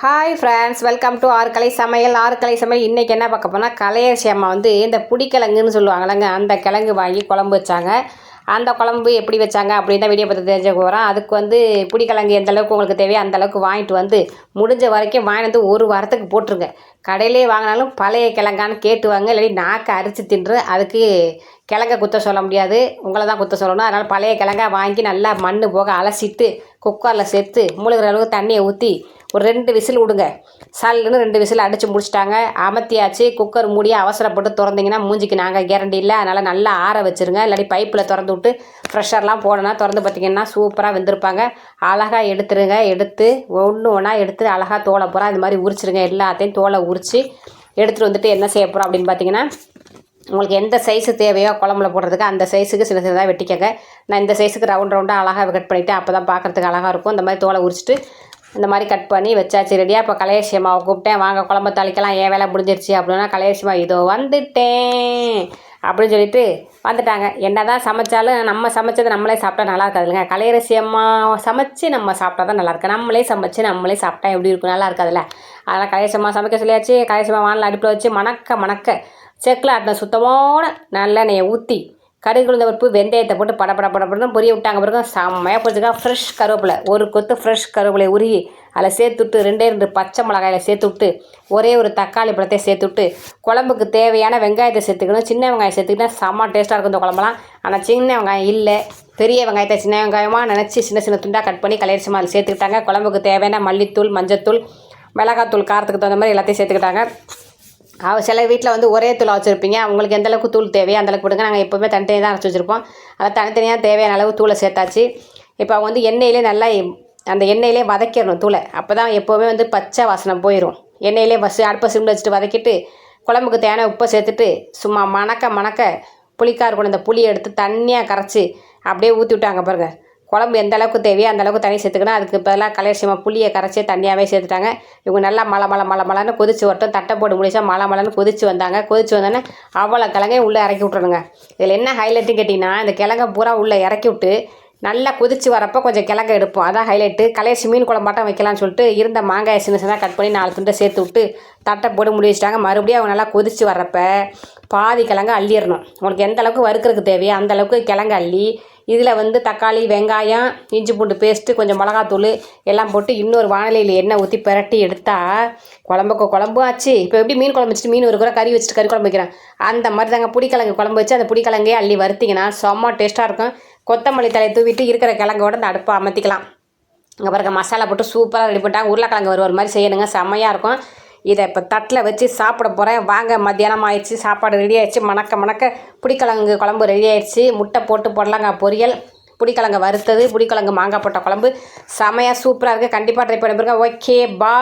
Hi friends welcome to ஆறுக்கலை சமையல் ஆறுக்கலை சமையல் இன்றைக்கி என்ன பார்க்க போனால் கலையரசி அம்மா வந்து இந்த புடிக்கிழங்குன்னு சொல்லுவாங்கல்லங்க. அந்த கிழங்கு வாங்கி குழம்பு வச்சாங்க. அந்த குழம்பு எப்படி வச்சாங்க அப்படின்னு தான் வீடியோ பார்த்து தெரிஞ்சுக்க போகிறோம் அதுக்கு வந்து புடிக்கிழங்கு எந்த அளவுக்கு உங்களுக்கு தேவையோ அந்த அளவுக்கு வாங்கிட்டு வந்து முடிஞ்ச வரைக்கும் வாங்கிட்டு வந்து ஒரு வாரத்துக்கு போட்டுருங்க. கடையிலே வாங்கினாலும் பழைய கிழங்கான்னு கேட்டு வாங்க இல்லாட்டி நாக்கை அரிச்சு தின்று அதுக்கு கிழங்க குத்த சொல்ல முடியாது. உங்களை தான் குத்த சொல்லணும். அதனால் பழைய கிழங்க வாங்கி நல்லா மண் போக அலசிட்டு குக்கரில் சேர்த்து முழுகிற அளவுக்கு தண்ணியை ஊற்றி ஒரு ரெண்டு விசில் விடுங்க. சல்லுன்னு ரெண்டு விசில் அடித்து முடிச்சிட்டாங்க. அமர்த்தியாச்சு குக்கர் மூடியை அவசரப்பட்டு திறந்தீங்கன்னா மூஞ்சிக்கு நாங்கள் கேரண்டி இல்லை. அதனால் நல்லா ஆற வச்சுருங்க. இல்லாட்டி பைப்பில் திறந்து விட்டு ஃப்ரெஷர்லாம் போடணும் திறந்து பார்த்தீங்கன்னா சூப்பராக வெந்திருப்பாங்க. அழகாக எடுத்துருங்க. எடுத்து ஒன்று ஒன்றா எடுத்து அழகாக தோலை பூரா இது மாதிரி உரிச்சிருங்க. எல்லாத்தையும் தோலை உரித்து எடுத்துகிட்டு வந்துட்டு என்ன செய்ய போகிறோம் அப்படின்னு பார்த்தீங்கன்னா உங்களுக்கு எந்த சைஸு தேவையோ குழம்புல போடுறதுக்கு அந்த சைஸுக்கு சின்ன சின்னதாக வெட்டிக்கங்க. நான் இந்த சைஸுக்கு ரவுண்ட் ரவுண்டாக அழகாக கட் பண்ணிவிட்டு அப்போ தான் பார்க்குறதுக்கு அழகாக இருக்கும். இந்த மாதிரி தோலை உரிச்சிட்டு இந்த மாதிரி கட் பண்ணி வச்சாச்சு. ரெடியாக இப்போ கலையரசி அம்மாவை கூப்பிட்டேன். வாங்க குழம்பு தாளிக்கலாம். ஏன் வேலை முடிஞ்சிருச்சு அப்படின்னா கலையரசி அம்மா இதோ வந்துட்டேன் அப்படின்னு சொல்லிட்டு வந்துட்டாங்க. என்ன தான் சமைச்சாலும் நம்ம சமைச்சது நம்மளே சாப்பிட்டா நல்லா இருக்காதுல்லைங்க. கலையரசி அம்மா சமைச்சு நம்ம சாப்பிட்டா தான் நல்லா இருக்கு. நம்மளே சமைச்சு நம்மளே சாப்பிட்டா எப்படி இருக்கும்? நல்லா இருக்காதுல்ல. அதனால் கலையரசி அம்மா சமைக்க சொல்லியாச்சு. கலையரசி அம்மா வானில் அடுப்பில் வச்சு மணக்க மணக்க செக்கில் ஆட்டின சுத்தமான நல்லெண்ணெயை ஊற்றி கடுகு உளுந்த பருப்பு வெந்தயத்தை போட்டு பட பட படப்படன்னு பொரிய விட்டாங்க பிறகு செம்மையாக பொரிச்சுக்கா ஃப்ரெஷ் கருவேப்பிலை. ஒரு கொத்து ஃப்ரெஷ் கருவேப்பிலை உருகி அதில் சேர்த்து விட்டு ரெண்டே ரெண்டு பச்சை மிளகாயில் சேர்த்து விட்டு ஒரே ஒரு தக்காளி பழத்தை சேர்த்து விட்டு குழம்புக்கு தேவையான வெங்காயத்தை சேர்த்துக்கணும். சின்ன வெங்காயம் சேர்த்துக்கிட்டா செம்ம டேஸ்ட்டாக இருக்கும் இந்த குழம்புலாம் ஆனால் சின்ன வெங்காயம் இல்லை. பெரிய வெங்காயத்தை சின்ன வெங்காயமாக நினச்சி சின்ன சின்ன துண்டாக கட் பண்ணி கலையரிசி மாதிரி சேர்த்துக்கிட்டாங்க. குழம்புக்கு தேவையான மல்லித்தூள் மஞ்சத்தூள் மிளகாத்தூள் காரத்துக்கு தகுந்த மாதிரி எல்லாத்தையும் சேர்த்துக்கிட்டாங்க. சில வீட்டில் வந்து ஒரே தூள் வச்சுருப்பீங்க. அவங்களுக்கு எந்த அளவுக்கு தூள் தேவையோ அந்தளவுக்கு கொடுங்க. நாங்கள் எப்போவுமே தனித்தனியாக தான் அரைச்சி வச்சுருப்போம். அதை தனித்தனியாக தேவையான அளவு தூளை சேர்த்தாச்சு. இப்போ அவங்க வந்து எண்ணெயிலே நல்லா அந்த எண்ணெயிலே வதக்கிடணும் தூளை. அப்போ தான் எப்போவுமே வந்து பச்சை வாசனை போயிடும் எண்ணெயிலே ஃபஸ்ட்டு அடுப்பை சிம்மில் வச்சுட்டு வதக்கிட்டு குழம்புக்கு தேவையான உப்பை சேர்த்துட்டு சும்மா மணக்க மணக்க புளிக்கார் இருக்கணும் இந்த புளியை எடுத்து தண்ணியாக கரைச்சி அப்படியே ஊற்றி விட்டாங்க பாருங்கள் குழம்பு எந்த அளவுக்கு தேவையோ அந்த அளவுக்கு தண்ணி சேர்த்துக்கணும். அதுக்கு பதிலாக கலையரிசிமா புளியை கரைச்சி தண்ணியாகவே சேர்த்துட்டாங்க. இவங்க நல்லா மலை மலை மலை மலைன்னு கொதிச்சு வரட்டும். தட்டை போட்டு முடிச்சா மலை மலைன்னு கொதிச்சு வந்தாங்க. கொதிச்சு வந்தோடனே அவ்வளோ கிழங்கையும் உள்ளே இறக்கி விட்றணுங்க இதில் என்ன ஹைலைட்டுன்னு கேட்டிங்கன்னா இந்த கிழங்க பூரா உள்ளே இறக்கி விட்டு நல்லா கொதிச்சு வரப்போ கொஞ்சம் கிழங்கு எடுப்போம். அதான் ஹைலைட்டு கலேசி மீன் குழம்பாட்டம் வைக்கலாம்னு சொல்லிட்டு இருந்த மாங்காய் சின்ன சின்னதாக கட் பண்ணி நாலு துண்டை சேர்த்து விட்டு தட்டை போட்டு முடி வச்சுட்டாங்க. மறுபடியும் அவங்க நல்லா கொதிச்சு வர்றப்ப பாதி கிழங்கு அள்ளிடணும். உங்களுக்கு எந்த அளவுக்கு வறுக்கிறதுக்கு தேவையோ அந்த அளவுக்கு கிழங்கு அள்ளி இதில் வந்து தக்காளி வெங்காயம் இஞ்சி பூண்டு பேஸ்ட்டு கொஞ்சம் மிளகாத்தூள் எல்லாம் போட்டு இன்னொரு வானிலையில் எண்ணெய் ஊற்றி பிரட்டி எடுத்தால் குழம்புக்கு குழம்பும் ஆச்சு. இப்போ எப்படி மீன் குழம்பு வச்சுட்டு மீன் ஒரு கூட கறி வச்சுட்டு கறி குழம்பு வைக்கிறேன்? அந்த மாதிரி தாங்க புளிக்கிழங்கு குழம்பு வச்சு அந்த புளிக்கிழங்கே அள்ளி வறுத்திங்கன்னா செம்ம டேஸ்ட்டாக இருக்கும். கொத்தமல்லி தலையை தூவிட்டு இருக்கிற கிழங்கோட அந்த அடுப்பை அமர்த்திக்கலாம். அங்கே பாருங்க மசாலா போட்டு சூப்பராக ரெடி பண்ணிட்டாங்க உருளைக்கிழங்கு ஒரு மாதிரி செய்யணுங்க. செம்மையாக இருக்கும். இதை இப்போ தட்டில் வச்சு சாப்பிட போகிறேன் வாங்க மத்தியானம் ஆயிடுச்சு சாப்பாடு ரெடி ஆயிடுச்சு. மணக்க மணக்க புளிக்கிழங்கு குழம்பு ரெடி ஆயிடுச்சு. முட்டை போட்டு போடலாங்க பொரியல். புளிக்கிழங்கு வறுத்தது புளிக்கிழங்கு மாங்காய் போட்ட குழம்பு. செமையாக சூப்பராக இருக்குது கண்டிப்பாக ட்ரை பண்ணி பாருங்க. ஓகே பா